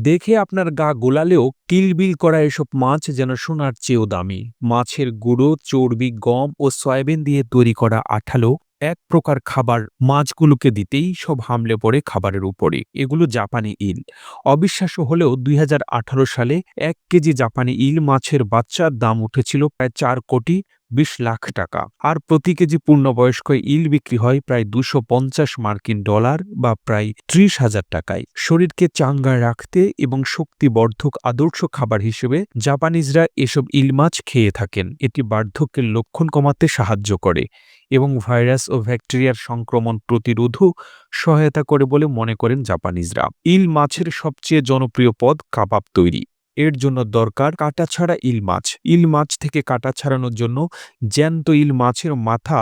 দেখে আপনার গা গোলালেও কিলবিল করা এসব মাছ যেন সোনার চেয়েও দামি। মাছের গুঁড়ো, চর্বি, গম ও সয়াবিন দিয়ে তৈরি করা আঠালো এক প্রকার খাবার মাছগুলোকে দিতেই সব হামলে পড়ে খাবারের উপরে। এগুলো জাপানি ইল। অবিশ্বাস্য হলেও দুই হাজার আঠারো সালে এক কেজি জাপানি ইল মাছের বাচ্চার দাম উঠেছিল প্রায় চার কোটি বিশ লাখ টাকা। আর প্রতি কেজি পূর্ণবয়স্ক ইল বিক্রি হয় প্রায় দুশো মার্কিন ডলার বা প্রায় ত্রিশ হাজার টাকায়। শরীরকে চাঙ্গা রাখতে এবং শক্তিবর্ধক আদর্শ খাবার হিসেবে জাপানিজরা এসব ইল মাছ খেয়ে থাকেন। এটি বার্ধক্যের লক্ষণ কমাতে সাহায্য করে এবং ভাইরাস ও ব্যাকটেরিয়ার সংক্রমণ প্রতিরোধও সহায়তা করে বলে মনে করেন জাপানিজরা। ইল মাছের সবচেয়ে জনপ্রিয় পদ কাবাব তৈরি। এর জন্য দরকার কাটা ছাড়া ইল মাছ। ইল মাছ থেকে কাটা ছাড়ানোর জন্য জ্যান্ত ইল মাছের মাথা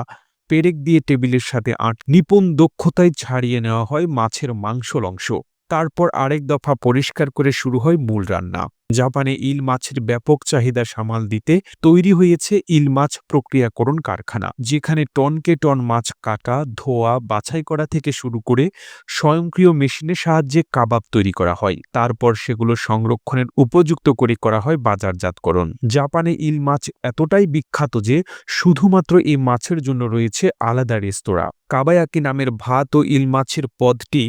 পেরেক দিয়ে টেবিলের সাথে আট। নিপুণ দক্ষতায় ছাড়িয়ে নেওয়া হয় মাছের মাংসল অংশ। তারপর আরেক দফা পরিষ্কার করে শুরু হয় মূল রান্না। জাপানে ইল মাছের ব্যাপক চাহিদা সামাল দিতে তৈরি হয়েছে ইল মাছ প্রক্রিয়াকরণ কারখানা, যেখানে টনকে টন মাছ কাটা, ধোয়া, বাছাই করা থেকে শুরু করে স্বয়ংক্রিয় মেশিনের সাহায্যে কাবাব তৈরি করা হয়। তারপর সেগুলো সংরক্ষণের উপযুক্ত করে করা হয় বাজারজাতকরণ। জাপানে ইল মাছ এতটাই বিখ্যাত যে, শুধুমাত্র এই মাছের জন্য রয়েছে আলাদা রেস্তোরাঁ। কাবায়াকি নামের ভাত ও ইল মাছের পদটি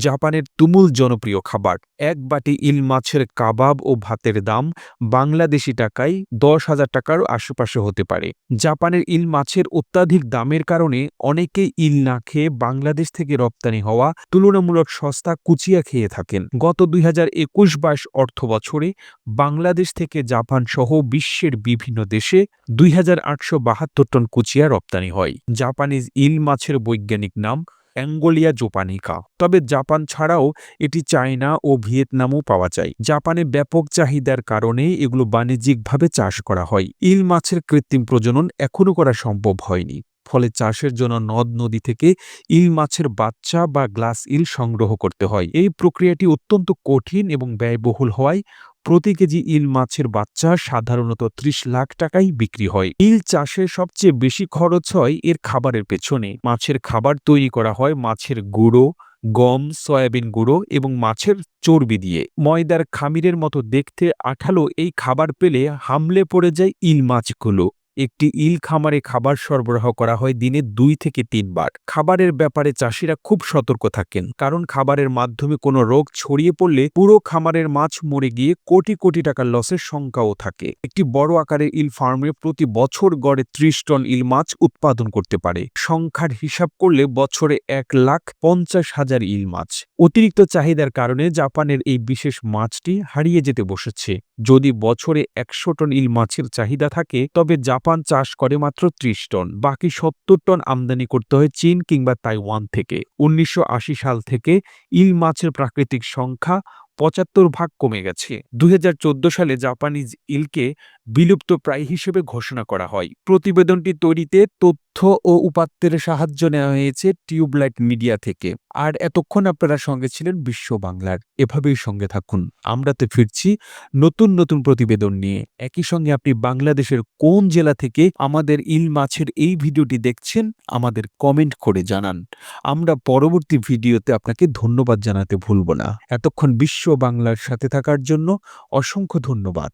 জাপানের তুমুল জনপ্রিয় খাবার। এক বাটি ইল মাছের কাবাব ও ভাতের দাম বাংলাদেশি টাকায় দশ হাজার টাকার আশেপাশে হতে পারে। জাপানের ইল মাছের অত্যাধিক দামের কারণে অনেকে ইল না খেয়ে বাংলাদেশ থেকে রপ্তানি হওয়া তুলনামূলক সস্তা কুচিয়া খেয়ে থাকেন। গত দুই হাজার একুশ বাইশ অর্থ বছরে বাংলাদেশ থেকে জাপান সহ বিশ্বের বিভিন্ন দেশে দুই হাজার আটশো বাহাত্তর টন কুচিয়া রপ্তানি হয়। জাপানিজ ইল মাছের বৈজ্ঞানিক নাম অ্যাঙ্গোলিয়া জোপানিকা। তবে জাপান ছাড়াও এটি চায়না ও ভিয়েতনামও পাওয়া যায়। জাপানে ব্যাপক চাহিদার কারণে এগুলো বাণিজ্যিকভাবে চাষ করা হয়। ইল মাছের কৃত্রিম প্রজনন এখনও করা সম্ভব হয়নি। ফলে চাষের জন্য নদ নদী থেকে ইল মাছের বাচ্চা বা গ্লাস ইল সংগ্রহ করতে হয়। এই প্রক্রিয়াটি অত্যন্ত কঠিন এবং ব্যয়বহুল হওয়ায় প্রতি কেজি ইল মাছের বাচ্চা সাধারণত ত্রিশ লাখ টাকাই বিক্রি হয়। ইল চাষে সবচেয়ে বেশি খরচ হয় এর খাবারের পেছনে। মাছের খাবার তৈরি করা হয় মাছের গুঁড়ো, গম, সয়াবিন গুঁড়ো এবং মাছের চর্বি দিয়ে। ময়দার খামিরের মতো দেখতে আঠালো এই খাবার পেলে হামলে পড়ে যায় ইল মাছগুলো। একটি ইল খামারে খাবার সরবরাহ করা হয় দিনে দুই থেকে তিনবার। খাবারের ব্যাপারে চাষিরা খুব সতর্ক থাকেন, কারণ খাবারের মাধ্যমে কোনো রোগ ছড়িয়ে পড়লে পুরো খামারের মাছ মরে গিয়ে কোটি কোটি টাকার লসের সংখ্যাও থাকে। একটি বড় আকারের ইল ফার্মে প্রতি বছর গড়ে ত্রিশ টন ইল মাছ উৎপাদন করতে পারে। সংখ্যার হিসাব করলে বছরে এক লাখ পঞ্চাশ হাজার ইল মাছ। অতিরিক্ত চাহিদার কারণে জাপানের এই বিশেষ মাছটি হারিয়ে যেতে বসেছে। যদি বছরে একশো টন ইল মাছের চাহিদা থাকে, তবে জাপান চাষ করে মাত্র ত্রিশ টন, বাকি সত্তর টন আমদানি করতে হয় চীন কিংবা তাইওয়ান থেকে। উনিশশো আশি সাল থেকে ইল মাছের প্রাকৃতিক সংখ্যা পঁচাত্তর ভাগ কমে গেছে। দুই হাজার চোদ্দ সালে জাপানিজ ইলকে বিলুপ্ত প্রায় হিসেবে ঘোষণা করা হয়। প্রতিবেদনটি তৈরিতে তথ্য ও উপাত্তের সাহায্য নেওয়া হয়েছে টিউবলাইট মিডিয়া থেকে। আর এতক্ষণ আপনারা সঙ্গে ছিলেন বিশ্ব বাংলার। এভাবেই সঙ্গে থাকুন। আমরাতে ফিরছি নতুন নতুন প্রতিবেদন নিয়ে। একই সঙ্গে আপনি বাংলাদেশের কোন জেলা থেকে আমাদের ইল মাছের এই ভিডিওটি দেখছেন, আমাদের কমেন্ট করে জানান। আমরা পরবর্তী ভিডিওতে আপনাকে ধন্যবাদ জানাতে ভুলব না। এতক্ষণ বিশ্ব বাংলার সাথে থাকার জন্য অসংখ্য ধন্যবাদ।